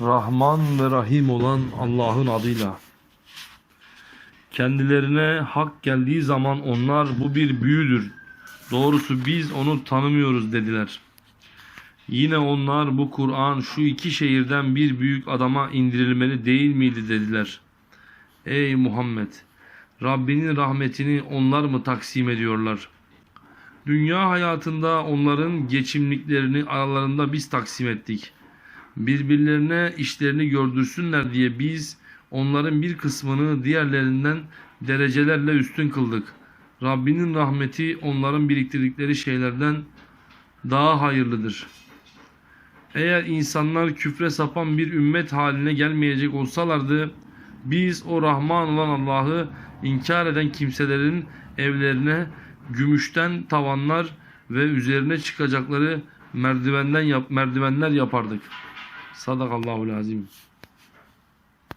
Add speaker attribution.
Speaker 1: Rahman ve Rahim olan Allah'ın adıyla. Kendilerine hak geldiği zaman onlar bu bir büyüdür. Doğrusu biz onu tanımıyoruz dediler. Yine onlar bu Kur'an şu iki şehirden bir büyük adama indirilmeli değil miydi dediler. Ey Muhammed! Rabbinin rahmetini onlar mı taksim ediyorlar? Dünya hayatında onların geçimliklerini aralarında biz taksim ettik. Birbirlerine işlerini gördürsünler diye biz onların bir kısmını diğerlerinden derecelerle üstün kıldık. Rabbinin rahmeti onların biriktirdikleri şeylerden daha hayırlıdır. Eğer insanlar küfre sapan bir ümmet haline gelmeyecek olsalardı, biz o Rahman olan Allah'ı inkar eden kimselerin evlerine gümüşten tavanlar ve üzerine çıkacakları merdivenden yap, merdivenler yapardık. Sadakallahu lazim.